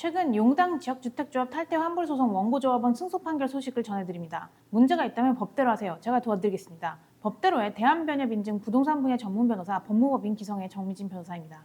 최근 용당 지역주택조합 탈퇴 환불 소송 원고조합원 승소 판결 소식을 전해드립니다. 문제가 있다면 법대로 하세요. 제가 도와드리겠습니다. 법대로의 대한변협인증 부동산 분야 전문 변호사 법무법인 기성의 정미진 변호사입니다.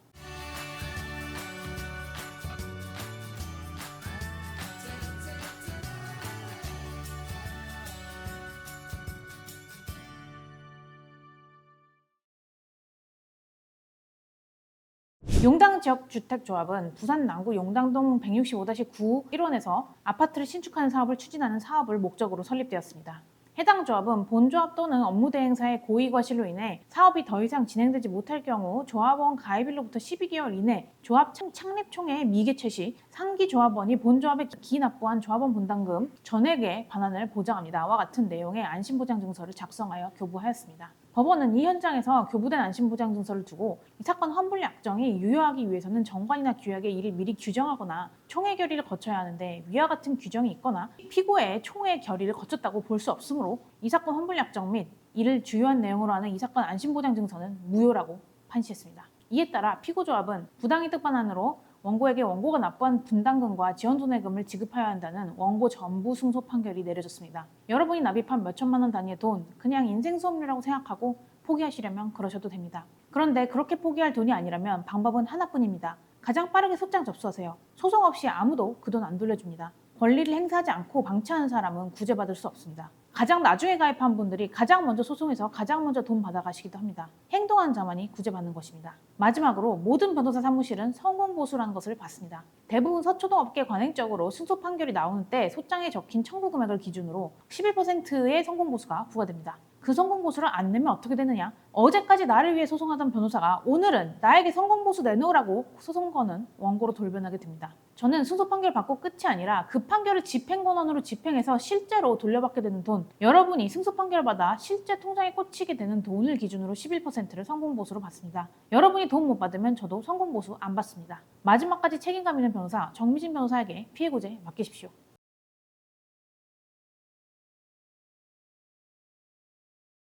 용당 지역 주택조합은 부산 남구 용당동 165-9 1원에서 아파트를 신축하는 사업을 추진하는 사업을 목적으로 설립되었습니다. 해당 조합은 본조합 또는 업무 대행사의 고의 과실로 인해 사업이 더 이상 진행되지 못할 경우 조합원 가입일로부터 12개월 이내 조합 창- 창립 총회 미개최 시 상기 조합원이 본조합에 기납부한 조합원 분담금 전액의 반환을 보장합니다와 같은 내용의 안심보장 증서를 작성하여 교부하였습니다. 법원은 이 현장에서 교부된 안심보장 증서를 두고 이 사건 환불 약정이 유효하기 위해서는 정관이나 규약에 이를 미리 규정하거나 총회 결의를 거쳐야 하는데 위와 같은 규정이 있거나 피고의 총회 결의를 거쳤다고 볼 수 없으므로 이 사건 환불 약정 및 이를 주요한 내용으로 하는 이 사건 안심보장 증서는 무효라고 판시했습니다. 이에 따라 피고조합은 부당이득 반환으로 원고에게 원고가 납부한 분담금과 지원 손해금을 지급해야 한다는 원고 전부 승소 판결이 내려졌습니다. 여러분이 납입한 몇천만 원 단위의 돈 그냥 인생 수업료라고 생각하고 포기하시려면 그러셔도 됩니다. 그런데 그렇게 포기할 돈이 아니라면 방법은 하나뿐입니다. 가장 빠르게 소장 접수하세요. 소송 없이 아무도 그 돈 안 돌려줍니다. 권리를 행사하지 않고 방치하는 사람은 구제받을 수 없습니다. 가장 나중에 가입한 분들이 가장 먼저 소송해서 가장 먼저 돈 받아가시기도 합니다. 행동한 자만이 구제받는 것입니다. 마지막으로 모든 변호사 사무실은 성공보수라는 것을 받습니다. 대부분 서초동업계 관행적으로 승소 판결이 나오는 때 소장에 적힌 청구 금액을 기준으로 11%의 성공보수가 부과됩니다. 그 성공보수를 안 내면 어떻게 되느냐? 어제까지 나를 위해 소송하던 변호사가 오늘은 나에게 성공보수 내놓으라고 소송 거는 원고로 돌변하게 됩니다. 저는 승소 판결 받고 끝이 아니라 그 판결을 집행권원으로 집행해서 실제로 돌려받게 되는 돈, 여러분이 승소 판결을 받아 실제 통장에 꽂히게 되는 돈을 기준으로 11%를 성공보수로 받습니다. 여러분이 돈 못 받으면 저도 성공보수 안 받습니다. 마지막까지 책임감 있는 변호사 정미진 변호사에게 피해 구제 맡기십시오.